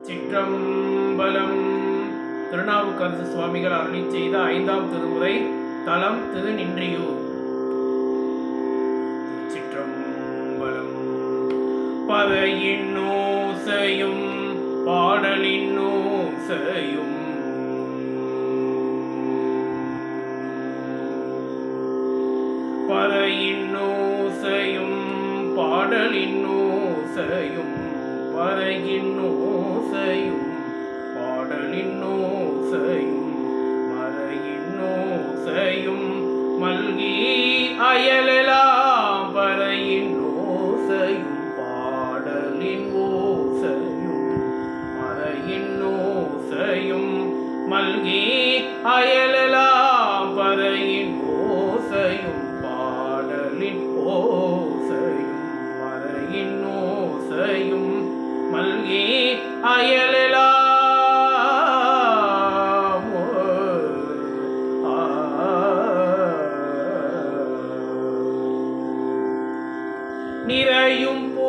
சிற்றம்பலம். திருநாவுக்கரசு சுவாமிகள் அருளி செய்த ஐந்தாம் திருமுறை தலம் திருநின்றியூர். சிற்றம்பலம் பதையின் ஓசையும் பாடலின் ஓசையும் வரையின் ஓசையும் பாடலின் ஓசையும் மறையின் ஓசையும் மல்கி அயலெலாம் பறையின் ஓசையும் பாடலின் ஓசையும் மறையின் ஓசையும் மல்கி அயலெலாம் பறையின் ஓசையும் பாடலின் ஓ அயலெலாம் நிறையும் பூ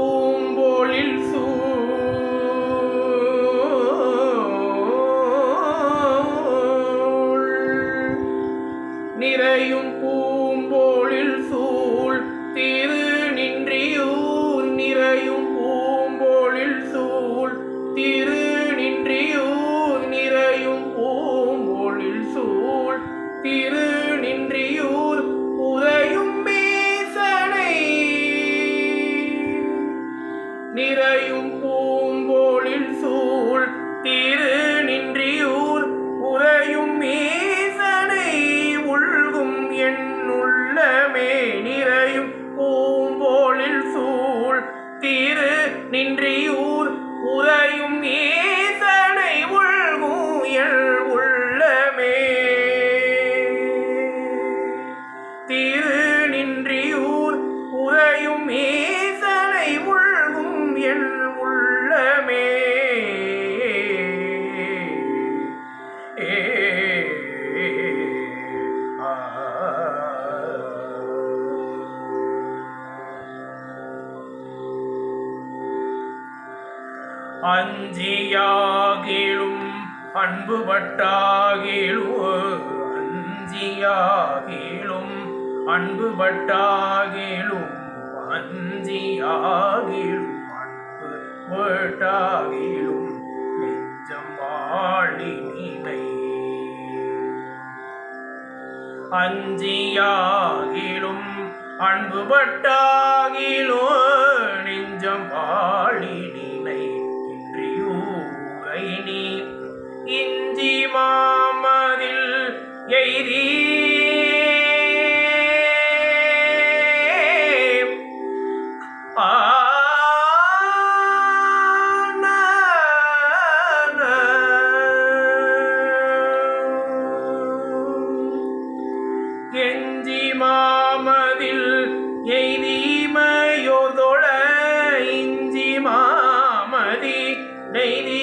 நிறையும் பூம்போழில் சூழ் திரு நின்றியூர் உறையும் மீசனை உள்கும் என் உள்ளமே. நிறையும் பூம்போழில் சூழ் திரு நின்றியூர் அஞ்சியாகிலும் அன்புபட்டாகிலும் அஞ்சியாகிலும் அன்புபட்டாகிலும் அஞ்சியாகிலும் அன்பு பட்டாகிலும் நெஞ்சம் வாழி நினை அஞ்சியாகிலும் அன்புபட்டாகிலும் நெஞ்சம் வாழி இஞ்சி மாமதில் எய்தி. எஞ்சி மாமதில் எய்திமையோதொட இஞ்சி மாமதி நெய்தி